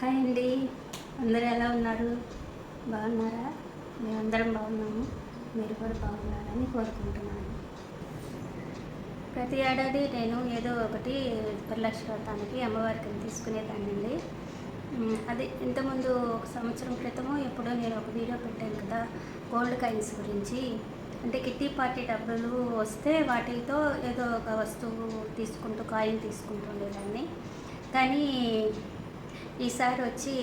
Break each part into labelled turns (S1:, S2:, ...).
S1: Hi అండి. అందరూ ఎలా ఉన్నారు? బాగున్నారా? మేమందరం బాగున్నాము. మీరు కూడా బాగున్నారని కోరుకుంటున్నాను. ప్రతి ఏడాది నేను ఏదో ఒకటి వరలక్ష్మి వ్రతానికి అమ్మవారికి తీసుకునేదానండి అది ఇంతకుముందు ఒక సంవత్సరం క్రితము ఎప్పుడో నేను ఒక వీడియో పెట్టాను కదా గోల్డ్ కాయిన్స్ గురించి. అంటే కిట్టి పార్టీ డబ్బులు వస్తే వాటితో ఏదో ఒక వస్తువు తీసుకుంటూ కాయిన్ తీసుకుంటూ ఉండేదాన్ని. కానీ ఈసారి వచ్చి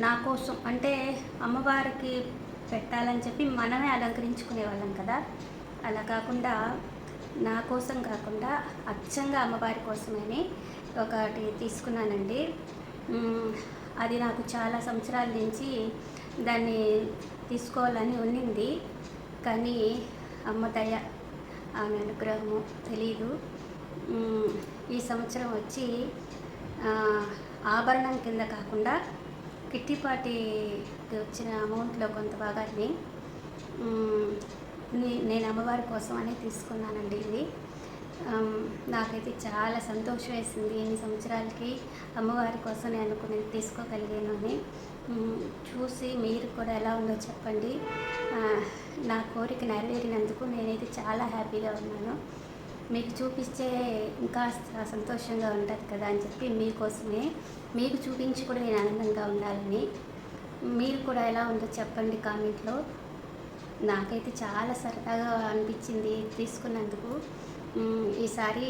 S1: నా కోసం అంటే అమ్మవారికి పెట్టాలని చెప్పి మనమే అలంకరించుకునే వాళ్ళం కదా. అలా కాకుండా నా కోసం కాకుండా అచ్చంగా అమ్మవారి కోసమని ఒకటి తీసుకున్నానండి. అది నాకు చాలా సంవత్సరాల నుంచి దాన్ని తీసుకోవాలని ఉన్నింది. కానీ అమ్మ దయ ఆమె అనుగ్రహము తెలీదు. ఈ సంవత్సరం వచ్చి ఆభరణం కింద కాకుండా కిట్టిపాటికి వచ్చిన అమౌంట్లో కొంత భాగాన్ని నేను అమ్మవారి కోసం అని తీసుకున్నానండి ఇది. నాకైతే చాలా సంతోషం వేసింది. ఎన్ని సంవత్సరాలకి అమ్మవారి కోసం నేను అనుకుని తీసుకోగలిగాను అని. చూసి మీరు కూడా ఎలా ఉందో చెప్పండి. నా కోరిక నెరవేరినందుకు నేనైతే చాలా హ్యాపీగా ఉన్నాను. మీకు చూపిస్తే ఇంకా సంతోషంగా ఉంటుంది కదా అని చెప్పి మీకోసమే మీకు చూపించి కూడా నేను ఆనందంగా ఉండాలని. మీరు కూడా ఎలా ఉందో చెప్పండి కామెంట్లో. నాకైతే చాలా సరదాగా అనిపించింది తీసుకున్నందుకు. ఈసారి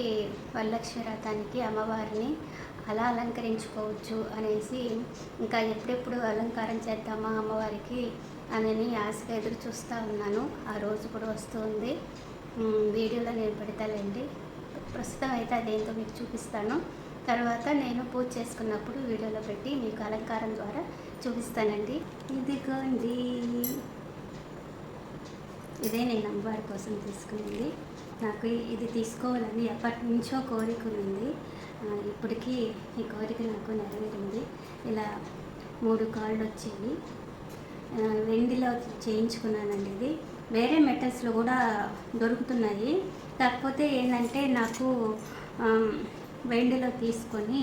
S1: వరలక్ష్మి వ్రతానికి అమ్మవారిని అలా అలంకరించుకోవచ్చు అనేసి ఇంకా ఎప్పుడెప్పుడు అలంకారం చేద్దామా అమ్మవారికి అని ఆశగా ఎదురు చూస్తూ ఉన్నాను. ఆ రోజు కూడా వస్తుంది వీడియోలో నేను పెడతానండి. ప్రస్తుతం అయితే అదేంటో మీకు చూపిస్తాను. తర్వాత నేను పూజ చేసుకున్నప్పుడు వీడియోలో పెట్టి మీకు అలంకారం ద్వారా చూపిస్తానండి. ఇదిగోండి. ఇదే నేను అమ్మవారి కోసం తీసుకునేది. నాకు ఇది తీసుకోవాలని ఎప్పటి నుంచో కోరిక ఉంది. ఇప్పటికీ ఈ కోరిక నాకు నెరవేరింది. ఇలా మూడు కాళ్ళు వచ్చేవి వెండిలో చేయించుకున్నానండి ఇది. వేరే మెటల్స్లో కూడా దొరుకుతున్నాయి. కాకపోతే ఏంటంటే నాకు వెండిలో తీసుకొని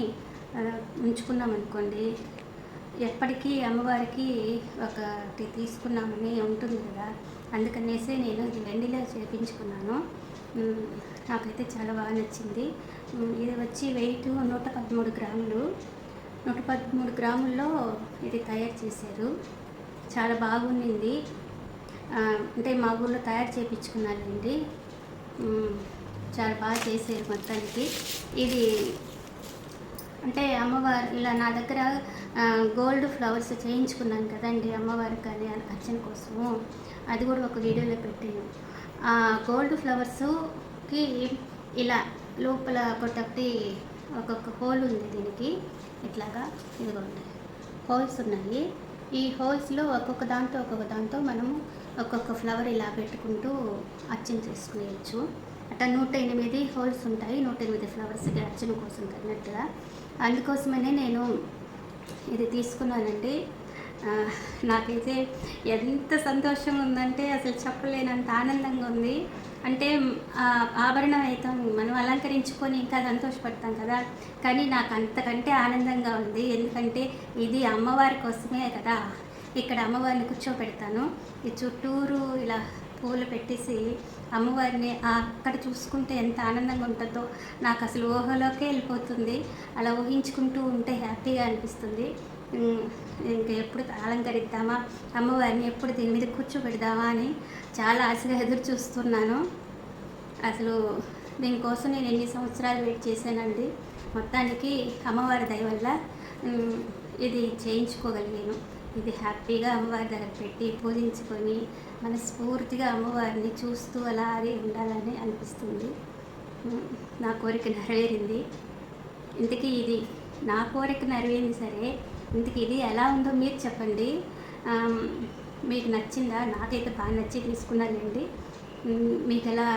S1: ఉంచుకున్నాం అనుకోండి. ఎప్పటికీ అమ్మవారికి ఒకటి తీసుకున్నామని ఉంటుంది కదా. అందుకనేసి నేను ఇది వెండిలో చేపించుకున్నాను. నాకైతే చాలా బాగా నచ్చింది. ఇది వచ్చి వెయిట్ నూట పదమూడు గ్రాములు. నూట పదమూడు గ్రాముల్లో ఇది తయారు చేశారు. చాలా బాగుండింది. అంటే మా ఊళ్ళో తయారు చేయించుకున్నానండి చాలా బాగా చేశారు మొత్తానికి. ఇది అంటే అమ్మవారు ఇలా నా దగ్గర గోల్డ్ ఫ్లవర్స్ చేయించుకున్నాను కదండి అమ్మవారికి కానీ అర్చన కోసము. అది కూడా ఒక వీడియోలో పెట్టాను. ఆ గోల్డ్ ఫ్లవర్స్కి ఇలా లోపల ఒకటి ఒక్కొక్క హోల్ ఉంది దీనికి. ఇట్లాగా ఇదిగోండి. హోల్స్ ఉన్నాయి. ఈ హోల్స్లో ఒక్కొక్క దాంతో ఒక్కొక్క దాంతో మనము ఒక్కొక్క ఫ్లవర్ ఇలా పెట్టుకుంటూ అర్చన చేసుకునేయచ్చు. అట్లా నూట ఎనిమిది హోల్స్ ఉంటాయి. నూట ఎనిమిది ఫ్లవర్స్కి అర్చన కోసం తగినట్టుగా అందుకోసమనే నేను ఇది తీసుకున్నానండి. నాకైతే ఎంత సంతోషంగా ఉందంటే అసలు చెప్పలేనంత ఆనందంగా ఉంది. అంటే ఆభరణం అయితే మనం అలంకరించుకొని ఇంకా సంతోషపడతాం కదా. కానీ నాకు అంతకంటే ఆనందంగా ఉంది. ఎందుకంటే ఇది అమ్మవారి కోసమే కదా. ఇక్కడ అమ్మవారిని కూర్చోబెడతాను. ఈ చుట్టూరు ఇలా పూలు పెట్టేసి అమ్మవారిని అక్కడ చూసుకుంటే ఎంత ఆనందంగా ఉంటుందో నాకు అసలు ఊహలోకే వెళ్ళిపోతుంది. అలా ఊహించుకుంటూ ఉంటే హ్యాపీగా అనిపిస్తుంది. ఇంకా ఎప్పుడు అలంకరిద్దామా అమ్మవారిని ఎప్పుడు దీని మీద కూర్చోబెడదామా అని చాలా ఆశగా ఎదురు చూస్తున్నాను. అసలు దీనికోసం నేను ఎన్ని సంవత్సరాలు వెయిట్ చేశానండి? మొత్తానికి అమ్మవారి దయ వల్ల ఇది చేయించుకోగలిగాను. ఇది హ్యాపీగా అమ్మవారి దగ్గర పెట్టి పూజించుకొని మనస్ఫూర్తిగా అమ్మవారిని చూస్తూ అలా అది ఉండాలని అనిపిస్తుంది. నా కోరిక నెరవేరింది. ఇంతకీ ఇది నా కోరిక నెరవేరింది సరే ఇంతకీ ఇది ఎలా ఉందో మీరు చెప్పండి. మీకు నచ్చిందా? నాకైతే బాగా నచ్చి తీసుకున్నానండి మీకు ఎలా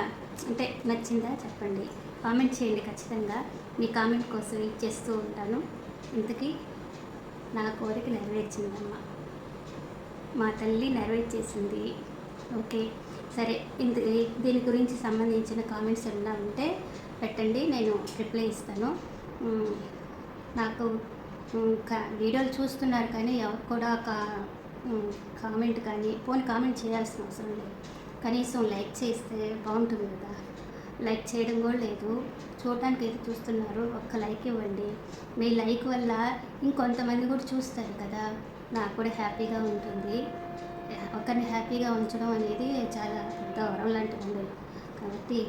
S1: అంటే నచ్చిందా చెప్పండి. కామెంట్ చేయండి ఖచ్చితంగా. మీ కామెంట్ కోసం ఇచ్చేస్తూ చేస్తూ ఉంటాను. ఇంతకీ నా కోరిక నెరవేర్చిందమ్మ. మా తల్లి నెరవేర్చేసింది. ఓకే. సరే ఇంత దీని గురించి సంబంధించిన కామెంట్స్ ఏమైనా ఉంటే పెట్టండి నేను రిప్లై ఇస్తాను. నాకు వీడియోలు చూస్తున్నారు కానీ ఎవరు కూడా ఒక కామెంట్ కానీ పోనీ కామెంట్ చేయాల్సిన అవసరం లేదు. కనీసం లైక్ చేస్తే బాగుంటుంది కదా. లైక్ చేయడం కూడా లేదు. చూడడానికి అయితే చూస్తున్నారు. ఒక్క లైక్ ఇవ్వండి. మీ లైక్ వల్ల ఇంకొంతమంది కూడా చూస్తారు కదా. నాకు కూడా హ్యాపీగా ఉంటుంది. ఒకరిని హ్యాపీగా ఉంచడం అనేది చాలా పెద్ద వరం లాంటిది ఉండదు కాబట్టి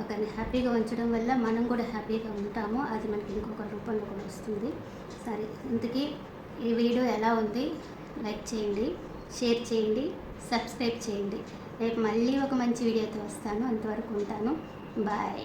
S1: ఒకరిని హ్యాపీగా ఉంచడం వల్ల మనం కూడా హ్యాపీగా ఉంటాము. అది మనకి ఇంకొక రూపంలో కూడా వస్తుంది. సరే ఇంతకీ ఈ వీడియో ఎలా ఉంది? లైక్ చేయండి. షేర్ చేయండి. సబ్స్క్రైబ్ చేయండి. రేపు మళ్ళీ ఒక మంచి వీడియోతో వస్తాను. అంతవరకు ఉంటాను. బాయ్.